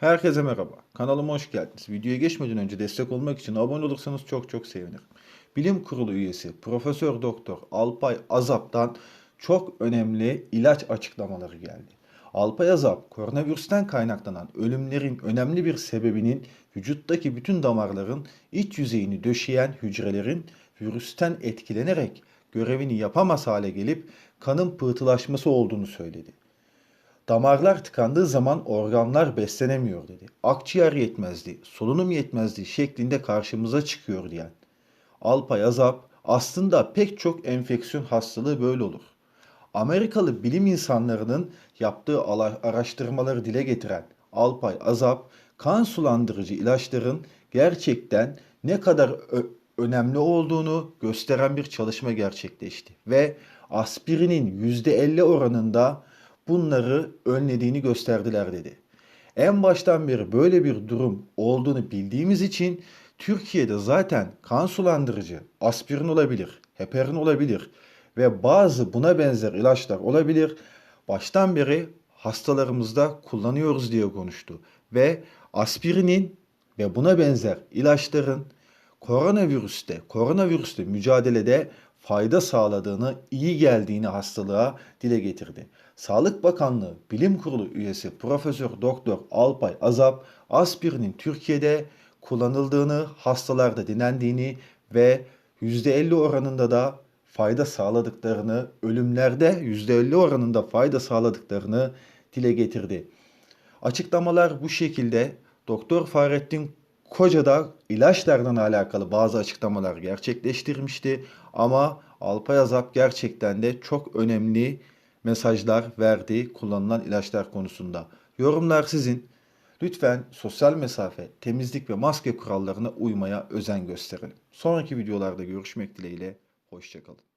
Herkese merhaba. Kanalıma hoş geldiniz. Videoya geçmeden önce destek olmak için abone olursanız çok çok sevinirim. Bilim Kurulu üyesi Profesör Doktor Alpay Azap'tan çok önemli ilaç açıklamaları geldi. Alpay Azap, koronavirüsten kaynaklanan ölümlerin önemli bir sebebinin vücuttaki bütün damarların iç yüzeyini döşeyen hücrelerin virüsten etkilenerek görevini yapamaz hale gelip kanın pıhtılaşması olduğunu söyledi. Damarlar tıkandığı zaman organlar beslenemiyor dedi. Akciğer yetmezdi, solunum yetmezdi şeklinde karşımıza çıkıyor diyen. Alpay Azap aslında pek çok enfeksiyon hastalığı böyle olur. Amerikalı bilim insanlarının yaptığı ala- araştırmaları dile getiren Alpay Azap, kan sulandırıcı ilaçların gerçekten ne kadar önemli olduğunu gösteren bir çalışma gerçekleşti ve aspirinin %50 oranında bunları önlediğini gösterdiler dedi. En baştan beri böyle bir durum olduğunu bildiğimiz için Türkiye'de zaten kan sulandırıcı aspirin olabilir, heparin olabilir ve bazı buna benzer ilaçlar olabilir. Baştan beri hastalarımızda kullanıyoruz diye konuştu ve aspirinin ve buna benzer ilaçların koronavirüste, koronavirüste mücadelede fayda sağladığını, iyi geldiğini hastalığa dile getirdi. Sağlık Bakanlığı Bilim Kurulu üyesi Profesör Doktor Alpay Azap, aspirinin Türkiye'de kullanıldığını, hastalarda denendiğini ve %50 oranında da fayda sağladıklarını, ölümlerde %50 oranında fayda sağladıklarını dile getirdi. Açıklamalar bu şekilde. Doktor Fahrettin Koca da ilaçlardan alakalı bazı açıklamalar gerçekleştirmişti. Ama Alpay Azap gerçekten de çok önemli mesajlar verdi kullanılan ilaçlar konusunda. Yorumlar sizin. Lütfen sosyal mesafe, temizlik ve maske kurallarına uymaya özen gösterelim. Sonraki videolarda görüşmek dileğiyle. Hoşçakalın.